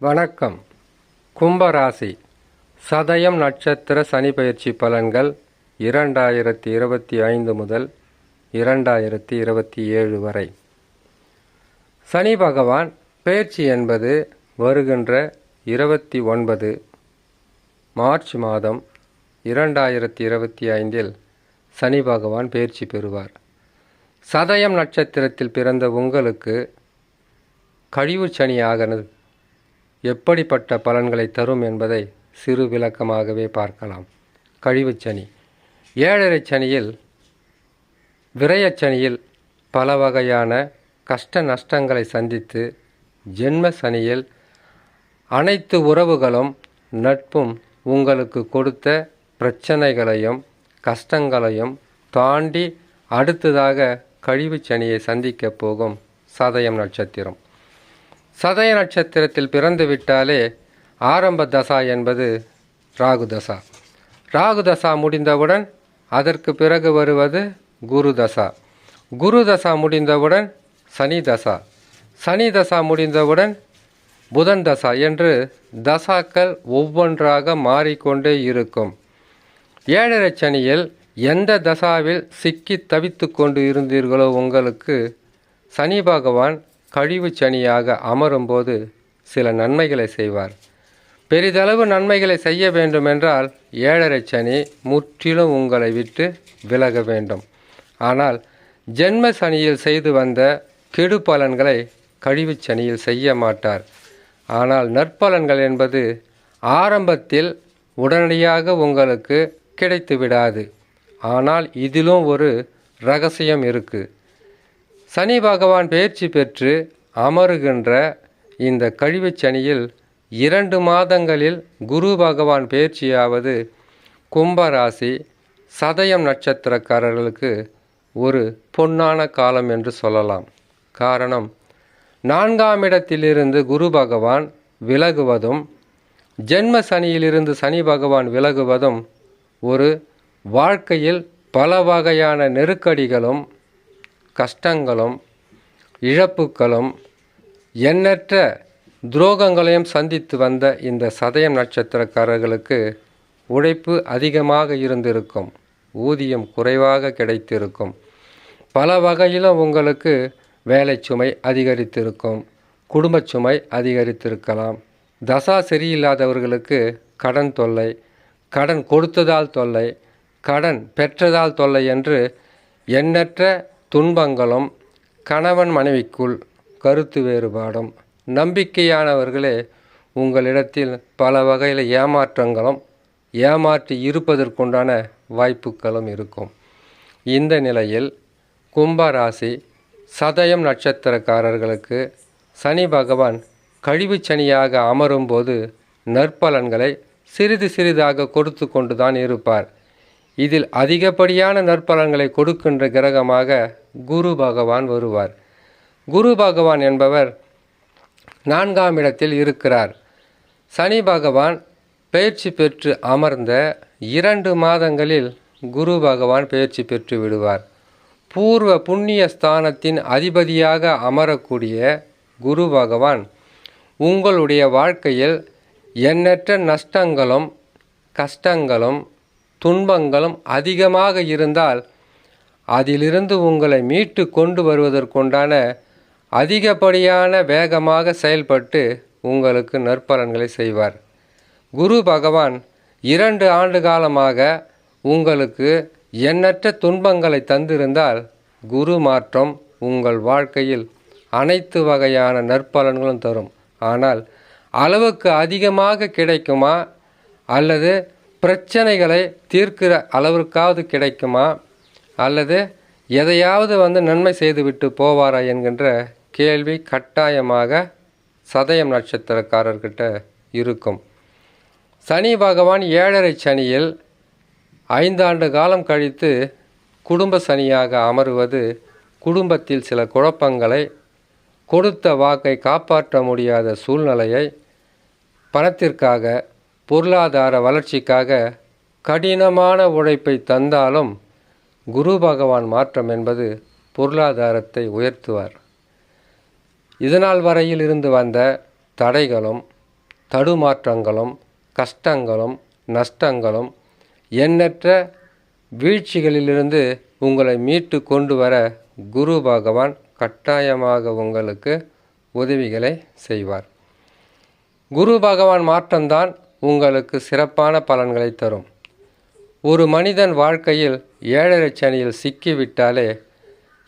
வணக்கம். கும்பராசி. சதயம் நட்சத்திர சனி பயிற்சி பலன்கள் இரண்டாயிரத்தி இருபத்தி ஐந்து முதல் இரண்டாயிரத்தி இருபத்தி ஏழு வரை. சனி பகவான் பயிற்சி என்பது வருகின்ற இருபத்தி ஒன்பது மார்ச் மாதம் இரண்டாயிரத்தி இருபத்தி ஐந்தில் சனி பகவான் பயிற்சி பெறுவார். சதயம் நட்சத்திரத்தில் பிறந்த உங்களுக்கு கழிவு சனியாகனது எப்படிப்பட்ட பலன்களை தரும் என்பதை சிறு விளக்கமாகவே பார்க்கலாம். கழிவுச் சனி. ஏழரை சனியில் விரயச்சனியில் பல வகையான கஷ்ட நஷ்டங்களை சந்தித்து ஜென்ம சனியில் அனைத்து உறவுகளும் நட்பும் உங்களுக்கு கொடுத்த பிரச்சனைகளையும் கஷ்டங்களையும் தாண்டி அடுத்ததாக கழிவு சனியை சந்திக்கப் போகும் சதயம் நட்சத்திரம். சதய நட்சத்திரத்தில் பிறந்து விட்டாலே ஆரம்ப தசா என்பது ராகு தசா. ராகு தசா முடிந்தவுடன் அதற்கு பிறகு வருவது குரு தசா. குரு தசா முடிந்தவுடன் சனி தசா. சனி தசா முடிந்தவுடன் புதன் தசா என்று தசாக்கள் ஒவ்வொன்றாக மாறிக்கொண்டே இருக்கும். ஏழரை சனியில் எந்த தசாவில் சிக்கி தவித்து கொண்டு இருந்தீர்களோ உங்களுக்கு சனி பகவான் கழிவு சனியாக அமரும்போது சில நன்மைகளை செய்வார். பெரிதளவு நன்மைகளை செய்ய வேண்டுமென்றால் ஏழரை சனி முற்றிலும் உங்களை விட்டு விலக வேண்டும். ஆனால் ஜென்ம சனியில் செய்து வந்த கெடு பலன்களை கழிவு சனியில் செய்ய மாட்டார். ஆனால் நற்பலன்கள் என்பது ஆரம்பத்தில் உடனடியாக உங்களுக்கு கிடைத்து விடாது ஆனால் இதிலும் ஒரு ரகசியம் இருக்குது சனி பகவான் பயிற்சி பெற்று அமருகின்ற இந்த கழிவுச் சனியில் இரண்டு மாதங்களில் குரு பகவான் பயிற்சியாவது கும்பராசி சதயம் நட்சத்திரக்காரர்களுக்கு ஒரு பொன்னான காலம் என்று சொல்லலாம். காரணம் நான்காம் இடத்திலிருந்து குரு பகவான் விலகுவதும் ஜென்ம சனியிலிருந்து சனி பகவான் விலகுவதும் ஒரு வாழ்க்கையில் பல வகையான நெருக்கடிகளும் கஷ்டங்களும் இழப்புகளும் எண்ணற்ற துரோகங்களையும் சந்தித்து வந்த இந்த சதயம் நட்சத்திரக்காரர்களுக்கு உழைப்பு அதிகமாக இருந்திருக்கும். ஊதியம் குறைவாக கிடைத்திருக்கும். பல வகையிலும் உங்களுக்கு வேலை சுமை அதிகரித்திருக்கும். குடும்பச் சுமை அதிகரித்திருக்கலாம். தசா சரியில்லாதவர்களுக்கு கடன் தொல்லை கடன் கொடுத்ததால் தொல்லை கடன் பெற்றதால் தொல்லை என்று எண்ணற்ற துன்பங்களும் கணவன் மனைவிக்குள் கருத்து வேறுபாடும். நம்பிக்கையானவர்களே உங்களிடத்தில் பல வகையில் ஏமாற்றங்களும் ஏமாற்றி இருப்பதற்குண்டான வாய்ப்புகளும் இருக்கும். இந்த நிலையில் கும்பராசி சதயம் நட்சத்திரக்காரர்களுக்கு சனி பகவான் கழிவு சனியாக அமரும்போது நற்பலன்களை சிறிது சிறிதாக கொடுத்து கொண்டுதான் இருப்பார். இதில் அதிகப்படியான நற்பலன்களை கொடுக்கின்ற கிரகமாக குரு பகவான் வருவார். குரு பகவான் என்பவர் நான்காம் இடத்தில் இருக்கிறார். சனி பகவான் பயிற்சி பெற்று அமர்ந்த இரண்டு மாதங்களில் குரு பகவான் பயிற்சி பெற்று விடுவார். பூர்வ புண்ணிய ஸ்தானத்தின் அதிபதியாக அமரக்கூடிய குரு பகவான் உங்களுடைய வாழ்க்கையில் எண்ணற்ற நஷ்டங்களும் கஷ்டங்களும் துன்பங்களும் அதிகமாக இருந்தால் அதிலிருந்து உங்களை மீட்டு கொண்டு வருவதற்குண்டான அதிகப்படியான வேகமாக செயல்பட்டு உங்களுக்கு நற்பலன்களை செய்வார். குரு பகவான் இரண்டு ஆண்டு காலமாக உங்களுக்கு எண்ணற்ற துன்பங்களை தந்திருந்தால் குரு மாற்றம் உங்கள் வாழ்க்கையில் அனைத்து வகையான நற்பலன்களும் தரும். ஆனால் அளவுக்கு அதிகமாக கிடைக்குமா? அல்லது பிரச்சனைகளை தீர்க்கிற அளவிற்காவது கிடைக்குமா? அல்லது எதையாவது வந்து நன்மை செய்துவிட்டு போவாரா என்கின்ற கேள்வி கட்டாயமாக சதயம் நட்சத்திரக்காரர்கிட்ட இருக்கும். சனி பகவான் ஏழரை சனியில் ஐந்தாண்டு காலம் கழித்து குடும்ப சனியாக அமருவது குடும்பத்தில் சில குழப்பங்களை கொடுத்த வாக்கை காப்பாற்ற முடியாத சூழ்நிலையை பணத்திற்காக பொருளாதார வளர்ச்சிக்காக கடினமான உழைப்பை தந்தாலும் குரு பகவான் மாற்றம் என்பது பொருளாதாரத்தை உயர்த்துவார். இதனால் வரையில் இருந்து வந்த தடைகளும் தடுமாற்றங்களும் கஷ்டங்களும் நஷ்டங்களும் எண்ணற்ற வீழ்ச்சிகளிலிருந்து உங்களை மீட்டு கொண்டு வர குரு பகவான் கட்டாயமாக உங்களுக்கு உதவிகளை செய்வார். குரு பகவான் மாற்றம்தான் உங்களுக்கு சிறப்பான பலன்களை தரும். ஒரு மனிதன் வாழ்க்கையில் ஏழரை சனியில் சிக்கிவிட்டாலே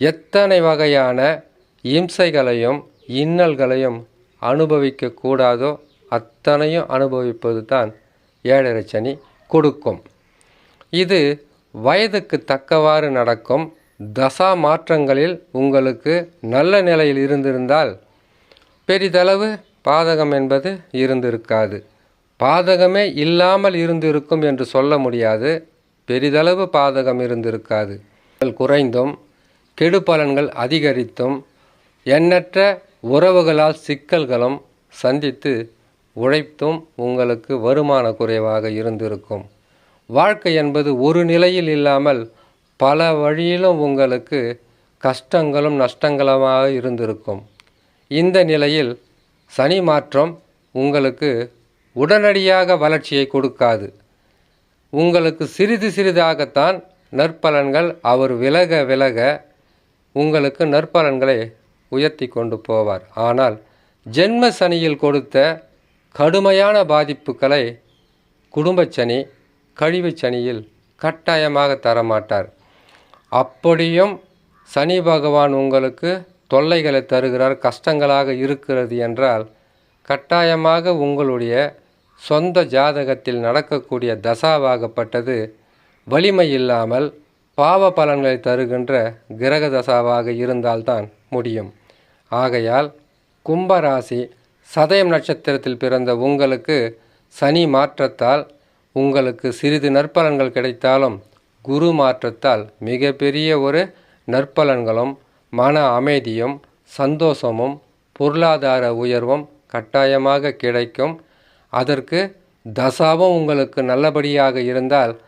எத்தனை வகையான இம்சைகளையும் இன்னல்களையும் அனுபவிக்க கூடாதோ அத்தனையும் அனுபவிப்பது தான் ஏழரை சனி கொடுக்கும். இது வயதுக்கு தக்கவாறு நடக்கும் தசா மாற்றங்களில் உங்களுக்கு நல்ல நிலையில் இருந்திருந்தால் பெரிதளவு பாதகம் என்பது இருந்திருக்காது. பாதகமே இல்லாமல் இருந்திருக்கும் என்று சொல்ல முடியாது. பெரிதளவு பாதகம் இருந்திருக்காது. குறைந்தும் கெடுபலன்கள் அதிகரித்தும் எண்ணற்ற உறவுகளால் சிக்கல்களும் சந்தித்து உழைத்தும் உங்களுக்கு வருமான குறைவாக இருந்திருக்கும். வாழ்க்கை என்பது ஒரு நிலையில் இல்லாமல் பல வழியிலும் உங்களுக்கு கஷ்டங்களும் நஷ்டங்களுமாக இருந்திருக்கும். இந்த நிலையில் சனி மாற்றம் உங்களுக்கு உடனடியாக வளர்ச்சியை கொடுக்காது. உங்களுக்கு சிறிது சிறிதாகத்தான் நற்பலன்கள் அவர் விலக விலக உங்களுக்கு நற்பலன்களை உயர்த்தி கொண்டு போவார். ஆனால் ஜென்ம சனியில் கொடுத்த கடுமையான பாதிப்புகளை குடும்பச்சனி கழிவுச் சனியில் கட்டாயமாக தரமாட்டார். அப்படியும் சனி பகவான் உங்களுக்கு தொல்லைகளை தருகிறார் கஷ்டங்களாக இருக்கிறது என்றால் கட்டாயமாக உங்களுடைய சொந்த ஜாதகத்தில் நடக்கக்கூடிய தசாவாகப்பட்டது வலிமை இல்லாமல் பாவ பலன்களை தருகின்ற கிரக தசாவாக இருந்தால்தான் முடியும். ஆகையால் கும்பராசி சதயம் நட்சத்திரத்தில் பிறந்த உங்களுக்கு சனி மாற்றத்தால் உங்களுக்கு சிறிது நற்பலன்கள் கிடைத்தாலும் குரு மாற்றத்தால் மிகப்பெரிய ஒரு நற்பலன்களும் மன அமைதியும் சந்தோஷமும் பொருளாதார உயர்வும் கட்டாயமாக கிடைக்கும். அதற்கு தசாவும் உங்களுக்கு நல்லபடியாக இருந்தால்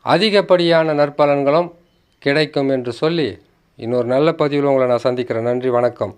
அதிகப்படியான நற்பலன்களும் கிடைக்கும் என்று சொல்லி இன்னொரு நல்ல பதிவில் உங்களை நான் சந்திக்கிறேன். நன்றி வணக்கம்.